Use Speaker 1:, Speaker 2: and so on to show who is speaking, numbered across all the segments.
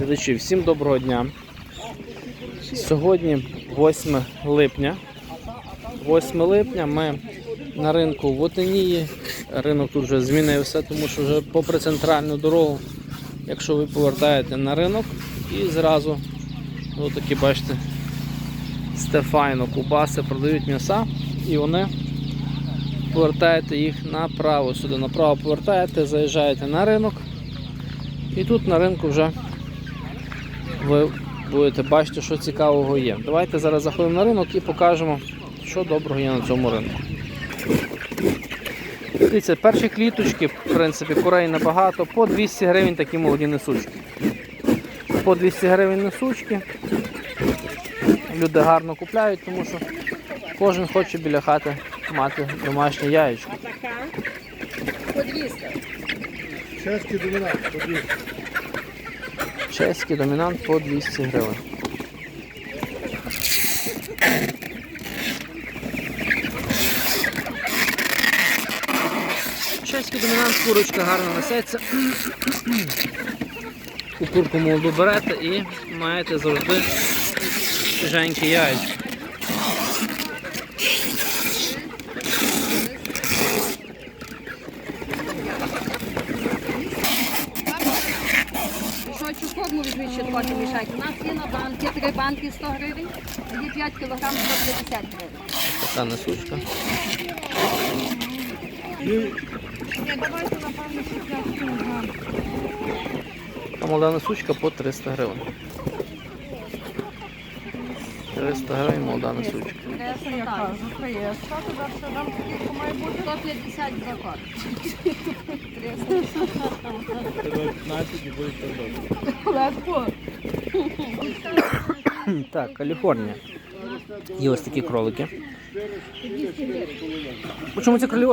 Speaker 1: Глядачі, всім доброго дня. Сьогодні 8 липня. 8 липня ми на ринку в Отинії. Ринок тут вже змінився, тому що вже попри центральну дорогу, якщо ви повертаєте на ринок і зразу, ну бачите, Стефайно, кубаси продають м'яса і вони повертаєте їх направо сюди. Направо повертаєте, заїжджаєте на ринок. І тут на ринку вже ви будете бачити, що цікавого є. Давайте зараз заходимо на ринок і покажемо, що доброго є на цьому ринку. Дивіться, перші кліточки, в принципі, курей небагато, по 200 гривень такі молоді несучки. По 200 гривень несучки. Люди гарно купляють, тому що кожен хоче біля хати мати домашнє яєчко.
Speaker 2: Чеський домінант, подивіться.
Speaker 1: Чеський домінант по 200 гривень. Чеський домінант, курочка гарно несеться. У курку молоду берете і маєте завжди свіженькі яйця.
Speaker 3: Трохи мішайте. У нас є на банки, три банки 100 гривень, є 5 кілограм 150 гривень.
Speaker 1: Така несучка. А молода несучка по 300 гривень. 300 гривень молода несучка.
Speaker 3: Преса так. 150 за кор.
Speaker 2: 15 і буде добре.
Speaker 1: Так, Каліфорнія. Є ось такі кролики. Чому ці кролі?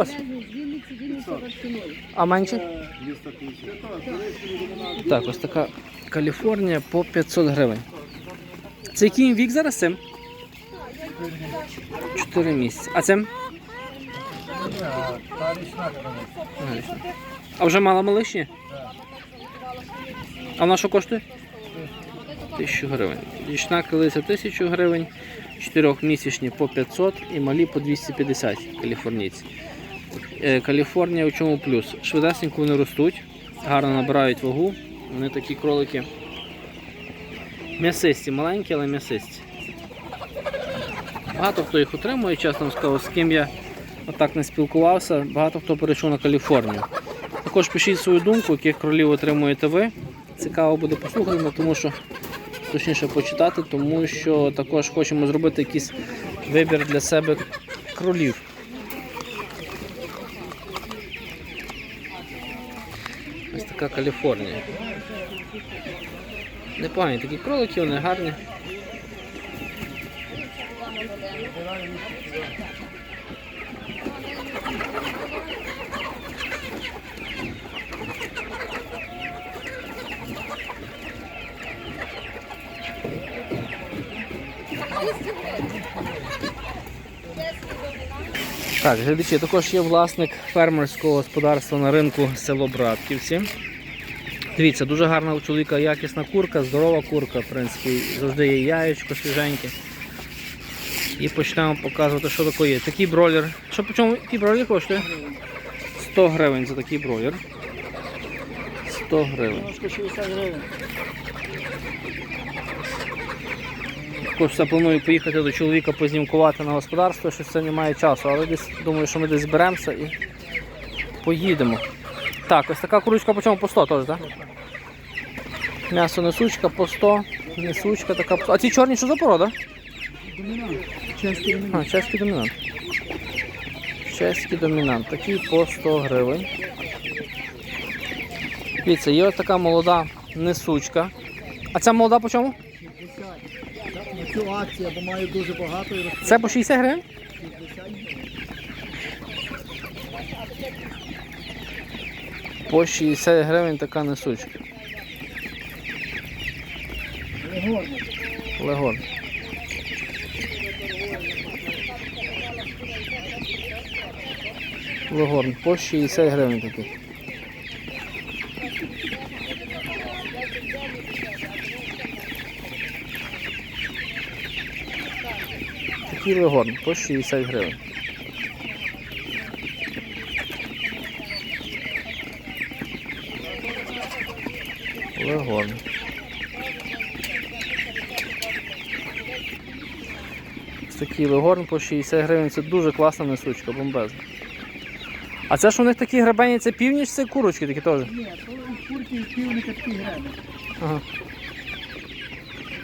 Speaker 1: А менші? Так, ось така Каліфорнія по 500 гривень. Це який вік зараз цим? 4 місяці. А цим? А вже мала малишні? А вона що коштує? Тисячу гривень. Річна крилиця 1000 гривень, 4-місячні по 500 і малі по 250 каліфорнійці. Е, Каліфорнія у чому плюс? Швидесенько вони ростуть, гарно набирають вагу. Вони такі кролики м'ясисті, маленькі, але м'ясисті. Багато хто їх отримує, чесно вам скажу, з ким я отак не спілкувався, багато хто перейшов на Каліфорнію. Також пишіть свою думку, яких кролів отримуєте ви. Цікаво буде послухати, тому що точніше почитати, тому що також хочемо зробити якийсь вибір для себе кролів. Ось така Каліфорнія. Непогані такі кролики, вони гарні. Так, глядачі, також є власник фермерського господарства на ринку село Братківці. Дивіться, дуже гарна у чоловіка якісна курка, здорова курка, в принципі, завжди є яєчко свіженьке. І почнемо показувати, що таке є. Такий бройлер. Що по чому який бройлер коштує? 100 гривень за такий бройлер. 100 гривень.
Speaker 2: 60 гривень.
Speaker 1: Також планую поїхати до чоловіка познімкувати на господарство, щось це немає часу, але десь думаю, що ми десь зберемося і поїдемо. Так, ось така курочка по чому по 100 теж, так? М'ясо несучка по 100, несучка така по 100. А ці чорні що за порода?
Speaker 2: Домінант. Чеський домінант.
Speaker 1: А, чеський домінант. Чеський домінант. Такий по 100 гривень. Дивіться, є ось така молода несучка. А ця молода по чому?
Speaker 2: 60. На бо маю дуже багато.
Speaker 1: Це по 60 гривень?
Speaker 2: 60.
Speaker 1: По 60 гривень така несучка.
Speaker 2: Легорний.
Speaker 1: Легон. Легорн по 60 гривень такий. Такий легорн по 60 гривень. Легорн. Ось такий легорн по 60 гривень. Це дуже класна несучка, бомбезна. А це ж у них такі гребені, це північ, це курочки такі теж.
Speaker 2: Ні, то курки і півника такі греби.
Speaker 1: Ага.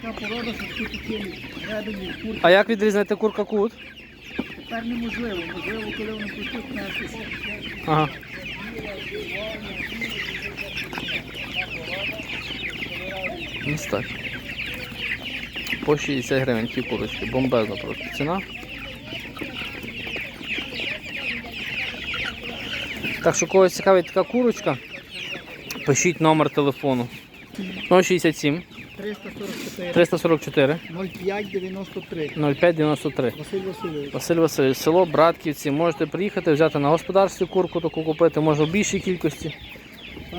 Speaker 2: Така порода, що такі
Speaker 1: А як відрізнити курка кут?
Speaker 2: Тепер неможливо. Можливо, коли вони почнуть нестися.
Speaker 1: Ага. Ось так. По 60 гривень ті курочки. Бомбезна просто ціна. Так що когось цікавить така курочка, пишіть номер телефону 067
Speaker 2: 344
Speaker 1: 344
Speaker 2: 0593
Speaker 1: 0593.
Speaker 2: Василь Васильович.
Speaker 1: Василь Васильович, село Братківці. Можете приїхати, взяти на господарстві курку таку купити, може в більшій кількості.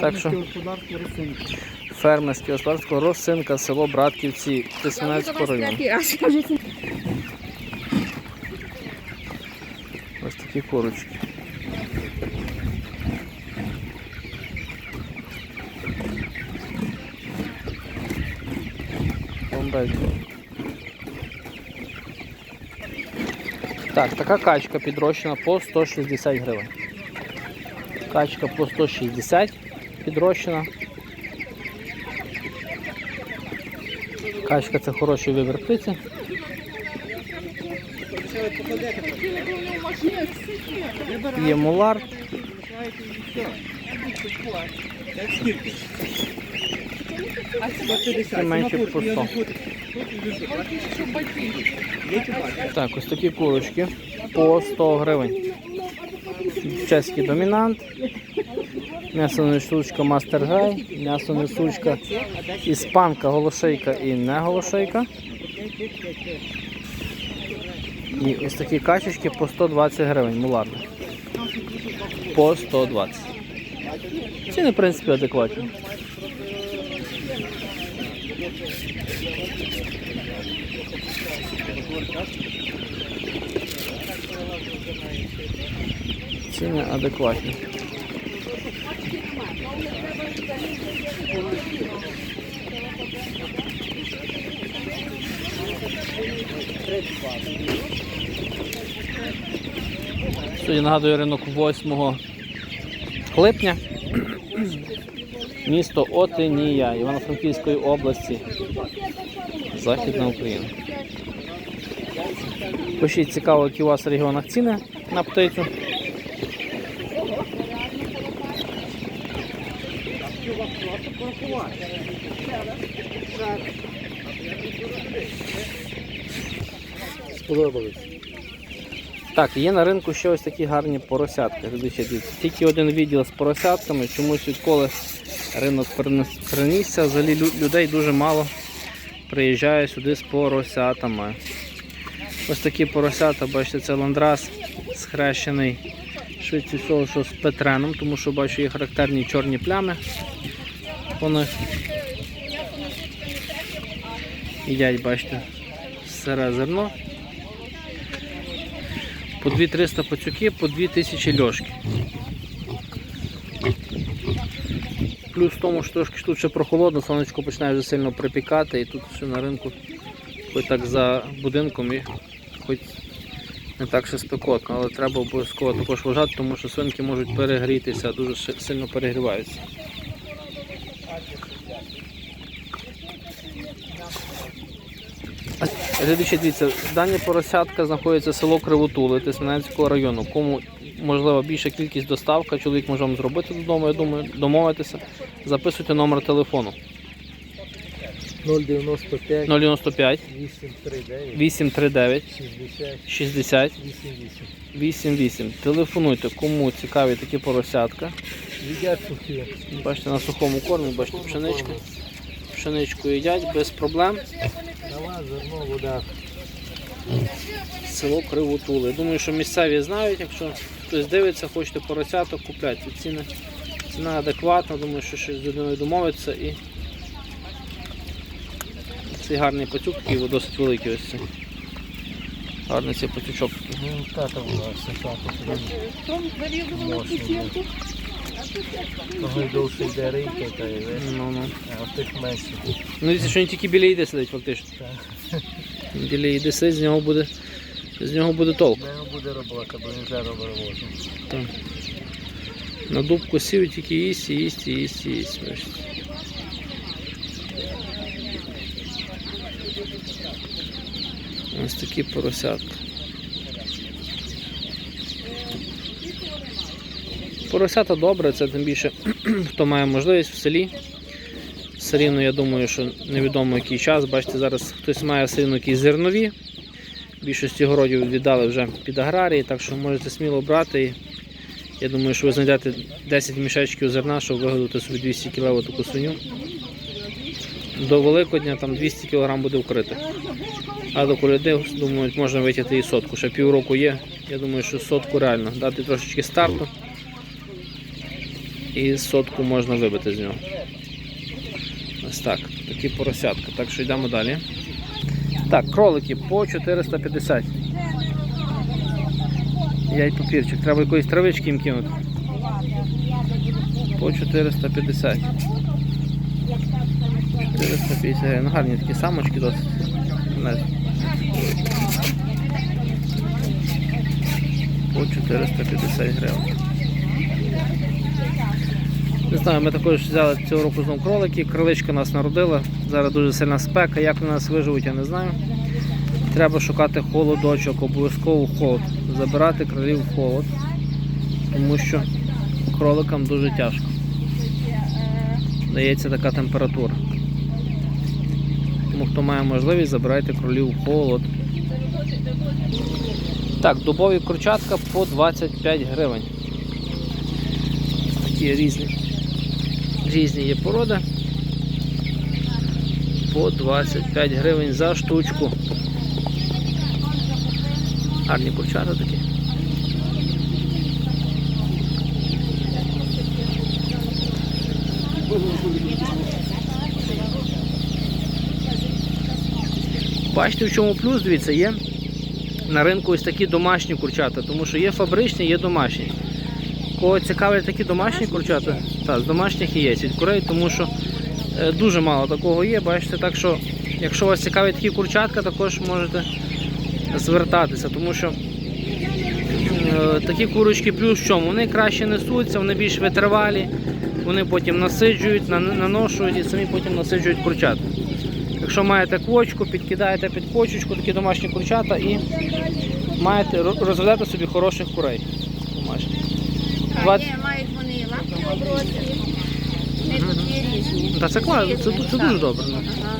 Speaker 1: Так що-
Speaker 2: Фермерське господарство Росинки.
Speaker 1: Фермерське господарство Росинка, село Братківці, Тисменецького району. Ось такі курочки. Бомбезно. Так, така качка підрощена по 160 гривень. Качка по 160 підрощена. Качка це хороший вибір птиці. Є мулар. Це менше по 100. Так, ось такі курочки по 100 гривень. Чеський домінант. М'ясо несучка Мастер Грай, м'ясо несучка іспанка, голошейка і не голошейка. І ось такі качечки по 120 гривень, муларні. По 120. Ціни, в принципі, адекватні. Ціни адекватні. Сьогодні нагадую ринок 8 липня. Місто Отинія Івано-Франківської області. Західна Україна. Пишіть цікаво, які у вас в регіонах ціни на птицю.
Speaker 2: Сподобались.
Speaker 1: Так, є на ринку ще ось такі гарні поросятки. Тільки один відділ з поросятками, чомусь відколи ринок перенісся, взагалі людей дуже мало приїжджає сюди з поросятами. Ось такі поросята, бачите, це ландрас схрещений швидше всього, що з петреном, тому що бачу є характерні чорні плями. по них. Їдять, бачите, сире зерно. По 2300 пацюки, по 2000 льошки. Плюс в тому, що трошки тут ще прохолодно, сонечко починає вже сильно припікати і тут ще на ринку хоч так за будинком і хоч не так ще спекотно, але треба обов'язково також вважати, тому що свинки можуть перегрітися, дуже сильно перегріваються. Глядачі, дивіться, дані поросятка знаходиться село Кривотули Тисменецького району. Кому можливо більша кількість доставка, чоловік може вам зробити додому, я думаю, домовитися. Записуйте номер телефону
Speaker 2: 095
Speaker 1: 095
Speaker 2: 839
Speaker 1: 839
Speaker 2: 60
Speaker 1: 60
Speaker 2: 88.
Speaker 1: 88. Телефонуйте, кому цікаві такі поросятка.
Speaker 2: Їдять сухі.
Speaker 1: Бачите, на сухому кормі, бачите, пшеничка. Пшеничку їдять без проблем.
Speaker 2: Трава, зерно, вода.
Speaker 1: Село Кривотули. Думаю, що місцеві знають, якщо хтось дивиться, хочете поросяток, купляйте. Ціни, ціна адекватна, думаю, що щось з людиною домовиться і цей гарний пацюк, такий досить великий ось цей. Гарний цей патючок.
Speaker 2: Ну.
Speaker 1: Ну, ну. Дивіться, що він тільки біля їди сидить фактично. Біля їди сидить, з нього буде, з нього буде толк.
Speaker 2: В нього буде робота, бо він зараз вивозить.
Speaker 1: Так. На дубку сів тільки їсть, їсть, їсть, їсть. Ось такі поросятка. Поросята добре, це тим більше, хто має можливість в селі. Все я думаю, що невідомо який час. Бачите, зараз хтось має все рівно якісь зернові. Більшості городів віддали вже під аграрії, так що можете сміло брати. Я думаю, що ви знайдете 10 мішечків зерна, щоб вигодувати собі 200 кг таку свиню. До Великодня там 200 кг буде вкрити. А до коляди, думаю, можна витягти і сотку. Ще півроку є. Я думаю, що сотку реально дати трошечки старту. І сотку можна вибити з нього. Ось так, такі поросятка. Так що йдемо далі. Так, кролики по 450. Я й папірчик. Треба якоїсь травички їм кинути. По 450. 450 гривень. Ну, гарні такі самочки досить. По 450 гривень. Не знаю, ми також взяли цього року знову кролики. Кроличка нас народила. Зараз дуже сильна спека. Як вони нас виживуть, я не знаю. Треба шукати холодочок, обов'язково холод. Забирати кролів в холод. Тому що кроликам дуже тяжко. Дається така температура. Хто має можливість, забирайте кролів в холод. Так, дубові курчатка по 25 гривень. Такі різні. Різні є породи. По 25 гривень за штучку. Гарні курчата такі. Бачите, в чому плюс, дивіться, є на ринку ось такі домашні курчата, тому що є фабричні, є домашні. Кого цікавлять такі домашні курчата, так, з домашніх і є від курей, тому що е, дуже мало такого є. Бачите, так що, якщо вас цікавлять такі курчатка, також можете звертатися, тому що е, такі курочки плюс в чому? Вони краще несуться, вони більш витривалі, вони потім насиджують, наношують і самі потім насиджують курчат. Якщо маєте квочку, підкидаєте під квочечку такі домашні курчата і маєте ро- розведете собі хороших курей. Домашніх.
Speaker 4: А, ні, мають вони лапки оброслі. Вони тут є різні.
Speaker 1: Та це класно, це, це дуже добре. ну.
Speaker 4: Ага.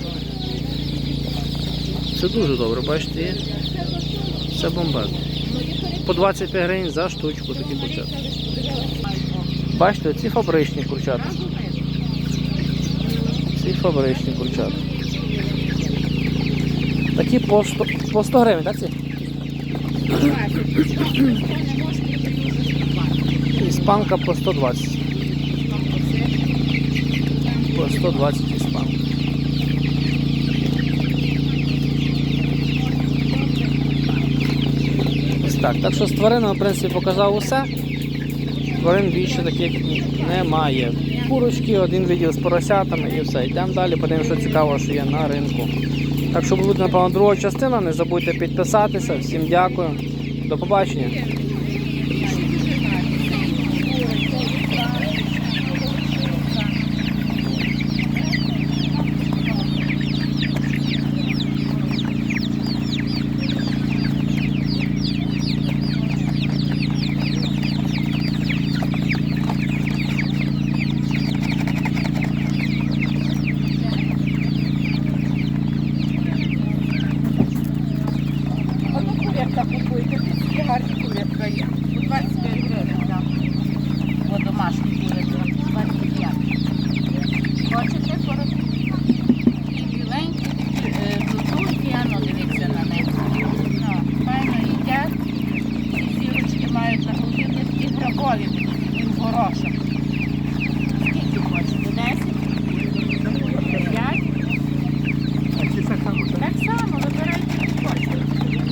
Speaker 1: Це дуже добре, бачите, є. Це бомбезно. По 25 гривень за штучку такі курчата. Бачите, ці фабричні курчата. Ці фабричні курчата. Такі по 100, по 100 гривень, так ці? Іспанка по 120. По 120 іспанка. Ось так. Так що з тваринами, в принципі, показав усе. Тварин більше таких немає. Курочки, один відділ з поросятами і все. Йдемо далі, подивимося, що цікаво, що є на ринку. Так що буде, напевно, друга частина. Не забудьте підписатися. Всім дякую. До побачення.